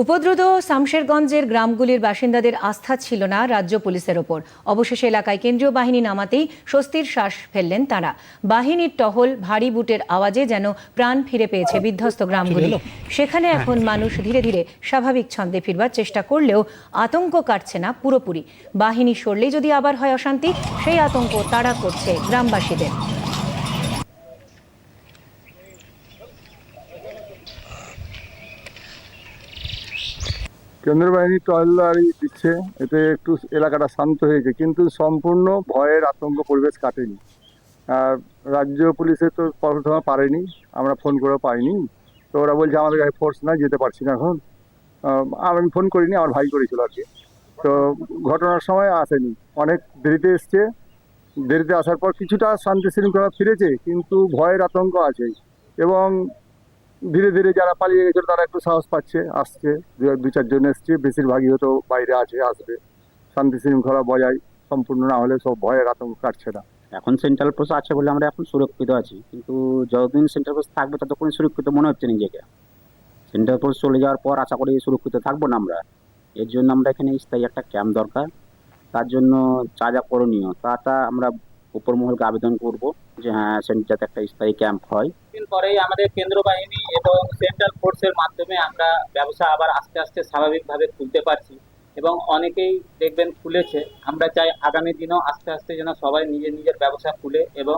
উপদ্রুত শামশেরগঞ্জের গ্রামগুলির বাসিন্দাদের আস্থা ছিল না রাজ্য পুলিশের ওপর। অবশেষে এলাকায় কেন্দ্রীয় বাহিনী নামাতেই স্বস্তির শ্বাস ফেললেন তারা। বাহিনীর টহল ভারী বুটের আওয়াজে যেন প্রাণ ফিরে পেয়েছে বিধ্বস্ত গ্রামগুলি। সেখানে এখন মানুষ ধীরে ধীরে স্বাভাবিক ছন্দে ফিরবার চেষ্টা করলেও আতঙ্ক কাটছে না পুরোপুরি। বাহিনী সরলেই যদি আবার হয় অশান্তি সেই আতঙ্ক তাড়া করছে গ্রামবাসীদের। কেন্দ্র বাহিনী দিচ্ছে, এতে একটু এলাকাটা শান্ত হয়েছে কিন্তু সম্পূর্ণ ভয়ের আতঙ্ক পরিবেশ কাটেনি। আর রাজ্য পুলিশে তো প্রথমে পারেনি, আমরা ফোন করেও পাইনি। তো ওরা বলছে, আমাদের কাছে ফোর্স নাই, যেতে পারছি না এখন। আমি ফোন করিনি, আমার ভাই করেছিল আর কি। তো ঘটনার সময় আসেনি। অনেক দেরিতে এসছে। দেরিতে আসার পর কিছুটা শান্তি শৃঙ্খলা ফিরেছে, কিন্তু ভয়ের আতঙ্ক আছে। এবং ধীরে ধীরে যারা পালিয়ে গেছিল তারা একটু সাহস পাচ্ছে আসছে দু- চারজন এসছে, বেশিরভাগই হয়তো বাইরে আছে, আসবে। শান্তি শৃঙ্খলা বজায় সম্পূর্ণ না হলে সব ভয়ের আতঙ্ক কাটছে না। এখন সেন্ট্রাল পোস্ট আছে বলে আমরা এখন সুরক্ষিত আছি। কিন্তু যতদিন সেন্ট্রাল পোস্ট থাকবে, ততক্ষণ সুরক্ষিত মনে হচ্ছে নিজেকে। সেন্ট্রাল পোস্ট চলে যাওয়ার পর আশা করি সুরক্ষিত থাকব না আমরা। এর জন্য আমরা এখানে স্থায়ী একটা ক্যাম্প দরকার। তার জন্য যা যা করণীয় তাটা আমরা উপর মহলকে আবেদন করব যে হ্যাঁ সেন্ট- যাতে একটা স্থায়ী ক্যাম্প হয়। দিন পরেই আমাদের কেন্দ্র বাহিনী এবং সেন্ট্রাল ফোর্সের মাধ্যমে আমরা ব্যবসা আবার আস্তে আস্তে স্বাভাবিকভাবে খুলতে পারছি এবং অনেকেই দেখবেন খুলেছে। আমরা চাই আগামী দিনেও আস্তে আস্তে যেন সবাই নিজের নিজের ব্যবসা খুলে এবং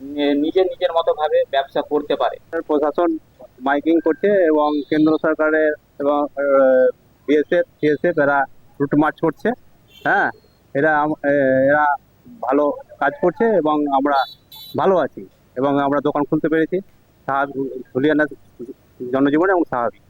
নি- নিজের নিজের মতো ভাবে ব্যবসা করতে পারে। প্রশাসন মাইকিং করছে এবং কেন্দ্র সরকারের এবং বিএসএফ সিএসএফ এরা রুট মার্চ করছে। হ্যাঁ এরা এরা ভালো কাজ করছে এবং আমরা ভালো আছি এবং আমরা দোকান খুলতে পেরেছি। সাহায্য হুলিয়ানা জনজীবনে এবং স্বাভাবিক